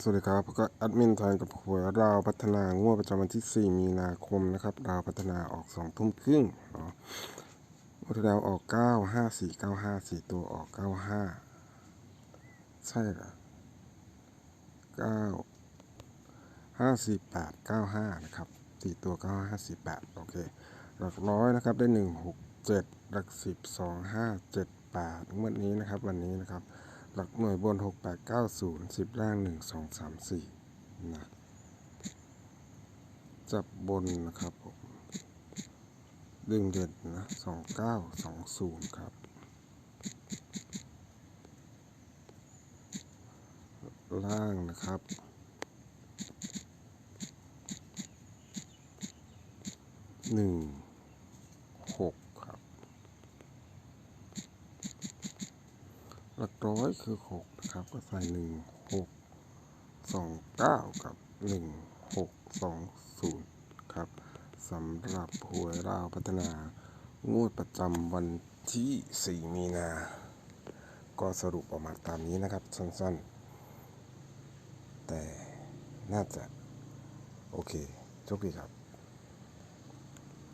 สวัสดีครับก็แอดมินแทนกับหวยดาวพัฒนางวดประจำวันที่ 4 มีนาคมนะครับดาวพัฒนาออก2ทุ่มครึ่งเนาะงวดที่แล้วออก 9 5 4 9 5 4 ตัวออก 95 ใช่เหรอ9 5 4 8 9 5 นะครับ 4 ตัว 9 5 4 8 โอเค หลักร้อยนะครับ ได้ 1 6 7 หลัก 10 2 5 7 8งวดนี้นะครับ วันนี้นะครับ หลักหน่วยบน 6 8 9 0 10 ล่าง 1 2 3 4 นะ จับบนนะครับผมดึงเด่นนะ 2 9 2 0 ครับ ล่างนะครับหนึ่งหกครับ หลักร้อยคือหกนะครับก็ใส่หนึ่งหกสองเก้ากับหนึ่งหกสองศูนย์ครับสำหรับหวยราวพัฒนางวดประจำวันที่ 4 มีนา ก็สรุปออกมาตามนี้นะครับ สั้นๆ แต่น่าจะ โอเคโชคดีครับ